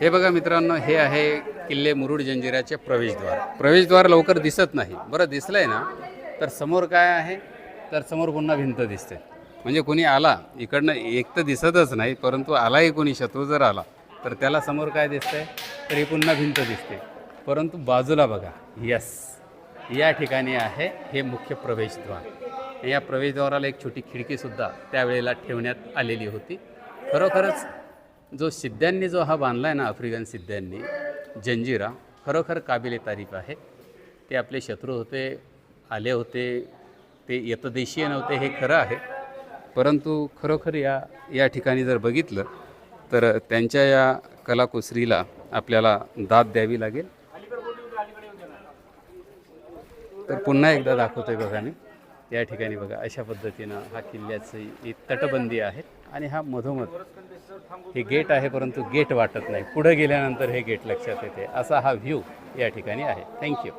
हे बघा मित्रांनो हे आहे किल्ले मुरुड जंजिराचे प्रवेशद्वार. प्रवेशद्वार लवकर दिसत नाही. बरं दिसलंय ना? तर समोर काय आहे? तर समोर पुन्हा भिंत दिसते. म्हणजे कोणी आला इकडनं एक तर दिसतच नाही परंतु आलाही कोणी शत्रू जर आला तर त्याला समोर काय दिसतंय? तर ही पुन्हा भिंत दिसते. परंतु बाजूला बघा. यस या ठिकाणी आहे हे मुख्य प्रवेशद्वार. या प्रवेशद्वाराला एक छोटी खिडकीसुद्धा त्यावेळेला ठेवण्यात आलेली होती. खरोखरच जो सिद्ध्यांनी जो हा बांधला आहे ना आफ्रिकन सिद्ध्यांनी जंजिरा खरोखर काबिले तारीफ आहे. ते आपले शत्रू होते आले होते ते यतदेशीय नव्हते हे खरं आहे. परंतु खरोखर या या ठिकाणी जर बघितलं तर त्यांच्या या कलाकुसरीला आपल्याला दाद द्यावी लागेल. तर पुन्हा एकदा दाखवतोय बघा मी. या ठिकाणी बघा अशा पद्धतीनं हा किल्ल्याची ही तटबंदी आहे आणि हा मधोमध हे गेट आहे परंतु गेट वाटत नाही. पुढे गेल्यानंतर हे गेट लक्षात येते. असा हा व्ह्यू या ठिकाणी आहे. थँक्यू